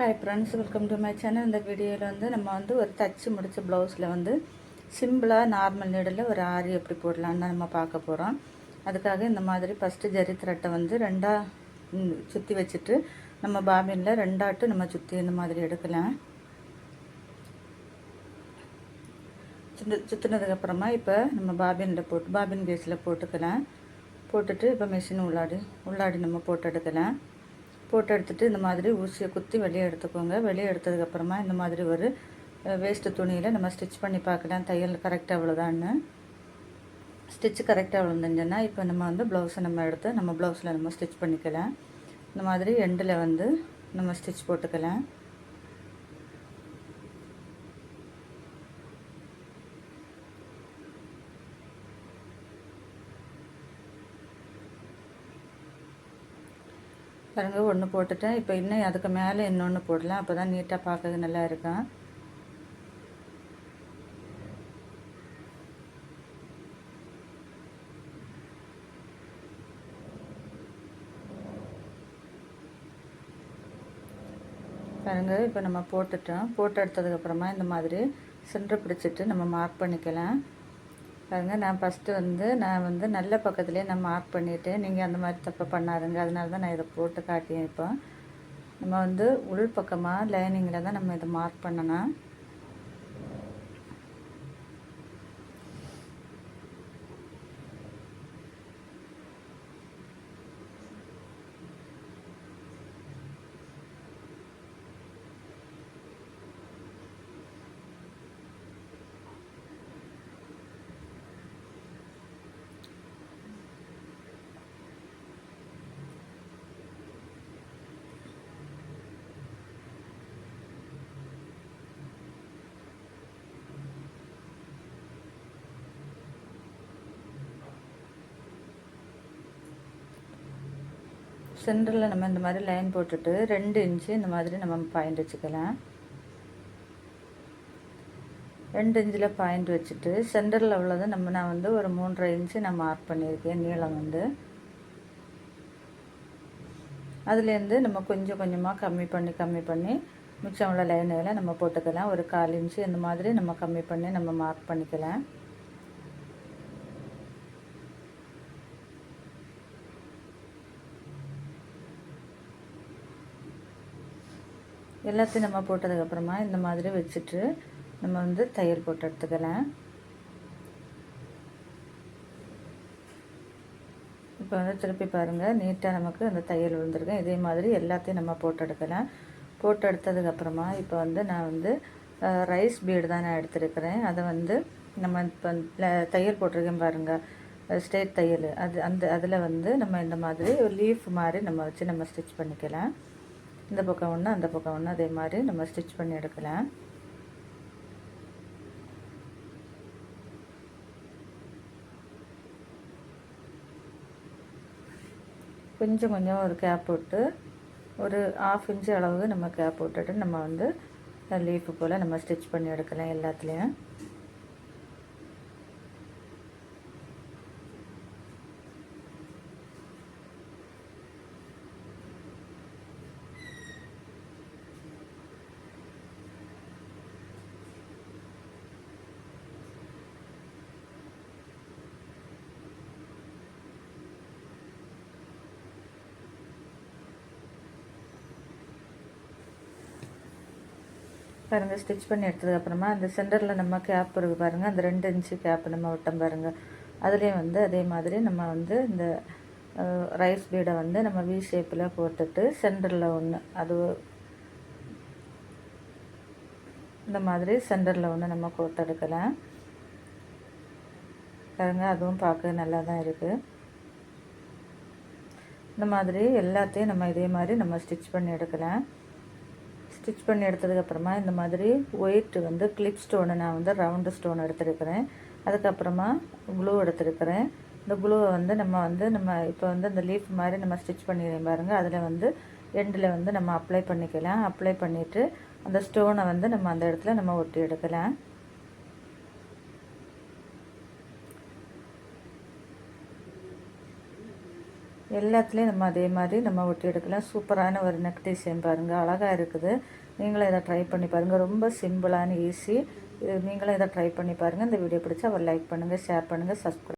Hi friends welcome to my channel இந்த வீடியோவில் வந்து நம்ம வந்து ஒரு தச்சு முடித்த ப்ளவுஸில் வந்து சிம்பிளாக நார்மல் நீடில் ஒரு ஆரி எப்படி போடலான்னு நம்ம பார்க்க போகிறோம் அதுக்காக இந்த மாதிரி ஃபஸ்ட்டு ஜரி த்ரெட்டை வந்து ரெண்டாக சுற்றி வச்சுட்டு நம்ம பாபினில் ரெண்டாட்டு நம்ம சுற்றி இந்த மாதிரி எடுக்கலாம். சுத்து சுற்றுனதுக்கப்புறமா இப்போ நம்ம பாபினில் போட்டு பாபின் கேஸில் போட்டுக்கலாம். போட்டுட்டு இப்போ மிஷின் உள்ளாடி உள்ளாடி நம்ம போட்டு எடுக்கலாம். போட்டு எடுத்துட்டு இந்த மாதிரி ஊசியை குத்தி வெளியே எடுத்துக்கோங்க. வெளியே எடுத்ததுக்கப்புறமா இந்த மாதிரி ஒரு வேஸ்ட்டு துணியில் நம்ம ஸ்டிச் பண்ணி பார்க்கலாம். தையல் கரெக்டாக அவ்வளோதான்னு ஸ்டிச் கரெக்டாக விழுந்துச்சுன்னா இப்போ நம்ம வந்து ப்ளவுஸை நம்ம எடுத்து நம்ம ப்ளவுஸில் நம்ம ஸ்டிச் பண்ணிக்கலாம். இந்த மாதிரி எண்டில் வந்து நம்ம ஸ்டிச் போட்டுக்கலாம். பாருங்க ஒன்று போட்டுட்டேன். இப்போ இன்னும் அதுக்கு மேலே இன்னொன்று போடலாம். அப்போ தான் நீட்டாக பார்க்கறது நல்லா இருக்கும் பாருங்க இப்போ நம்ம போட்டுட்டோம். போட்டு எடுத்ததுக்கப்புறமா இந்த மாதிரி சென்டர் பிடிச்சிட்டு நம்ம மார்க் பண்ணிக்கலாம். பாருங்க நான் ஃபஸ்ட்டு வந்து நான் வந்து நல்ல பக்கத்துலேயே நான் மார்க் பண்ணிவிட்டு நீங்கள் அந்த மாதிரி தப்பு பண்ணாதுங்க. அதனால தான் நான் இதை போட்டு காட்டியேன் இப்போ. நம்ம வந்து உள் பக்கமாக லைனிங்கில் தான் நம்ம இதை மார்க் பண்ணணும். சென்டரில் நம்ம இந்த மாதிரி லைன் போட்டுட்டு ரெண்டு இன்ச்சு இந்த மாதிரி நம்ம பாயிண்ட் வச்சுக்கலாம். ரெண்டு இன்ச்சில் பாயிண்ட் வச்சுட்டு சென்டரில் உள்ளது நம்ம நான் வந்து ஒரு மூன்றரை இன்ச்சு நான் மார்க் பண்ணியிருக்கேன் நீளம் வந்து. அதுலேருந்து நம்ம கொஞ்சம் கொஞ்சமாக கம்மி பண்ணி கம்மி பண்ணி மிச்சம் உள்ள லைனுகளை நம்ம போட்டுக்கலாம். ஒரு கால் இன்ச்சு இந்த மாதிரி நம்ம கம்மி பண்ணி நம்ம மார்க் பண்ணிக்கலாம். எல்லாத்தையும் நம்ம போட்டதுக்கப்புறமா இந்த மாதிரி வச்சுட்டு நம்ம வந்து தையல் போட்டு எடுத்துக்கலாம். இப்போ வந்து திருப்பி பாருங்கள் நீட்டாக நமக்கு அந்த தையல் விழுந்திருக்கேன் இதே மாதிரி எல்லாத்தையும் நம்ம போட்டு எடுக்கலாம். போட்டு எடுத்ததுக்கப்புறமா இப்போ வந்து நான் வந்து ரைஸ் பீடு தான் நான் எடுத்துருக்கிறேன். அதை வந்து நம்ம இப்போ தையல் போட்டிருக்கேன் பாருங்கள் ஸ்டேட் தையல் அது அந்த அதில் வந்து நம்ம இந்த மாதிரி ஒரு லீஃப் மாதிரி நம்ம வச்சு நம்ம ஸ்டிச் பண்ணிக்கலாம். இந்த பக்கம் ஒன்று அந்த பக்கம் ஒன்று அதே மாதிரி நம்ம ஸ்டிச் பண்ணி எடுக்கலாம். கொஞ்சம் கொஞ்சம் ஒரு கேப் போட்டு ஒரு ஆஃப் இன்ச்சு அளவுக்கு நம்ம கேப் விட்டுட்டு நம்ம வந்து லீஃபு போல் நம்ம ஸ்டிச் பண்ணி எடுக்கலாம் எல்லாத்துலேயும். பாருங்கள் ஸ்டிச் பண்ணி எடுத்ததுக்கப்புறமா அந்த சென்டரில் நம்ம கேப் இருக்குது பாருங்கள் அந்த ரெண்டு இன்ச்சு கேப் நம்ம விட்டோம் பாருங்கள் அதுலேயும் வந்து அதே மாதிரி நம்ம வந்து இந்த ரைஸ் பீடை வந்து நம்ம வி ஷேப்பில் போட்டுட்டு சென்டரில் ஒன்று அது இந்த மாதிரி சென்டரில் ஒன்று நம்ம கோர்த்து எடுக்கலாம். பாருங்க அதுவும் பார்க்க நல்லா தான் இருக்குது இந்த மாதிரி எல்லாத்தையும் நம்ம இதே மாதிரி நம்ம ஸ்டிச் பண்ணி எடுக்கலாம். ஸ்டிச் பண்ணி எடுத்ததுக்கப்புறமா இந்த மாதிரி ஒயிட் வந்து கிளிப் ஸ்டோனு நான் வந்து ரவுண்டு ஸ்டோன் எடுத்துருக்கிறேன். அதுக்கப்புறமா க்ளூ எடுத்துருக்கிறேன். இந்த க்ளூவை வந்து நம்ம வந்து நம்ம இப்போ வந்து இந்த லீஃப் மாதிரி நம்ம ஸ்டிச் பண்ணிடுறேன் பாருங்கள் அதில் வந்து எண்டில் வந்து நம்ம அப்ளை பண்ணிக்கலாம். அப்ளை பண்ணிவிட்டு அந்த ஸ்டோனை வந்து நம்ம அந்த இடத்துல நம்ம ஒட்டி எடுக்கலாம். எல்லாத்துலேயும் நம்ம அதே மாதிரி நம்ம ஒட்டி எடுக்கலாம். சூப்பரான ஒரு நெக் டிசைன் பாருங்கள் அழகாக இருக்குது. நீங்களும் இதை ட்ரை பண்ணி பாருங்கள் ரொம்ப சிம்பிளான ஈஸி இது நீங்களும் இதை ட்ரை பண்ணி பாருங்கள் இந்த வீடியோ பிடிச்சா அவர் லைக் பண்ணுங்கள் ஷேர் பண்ணுங்கள் சப்ஸ்கிரைப்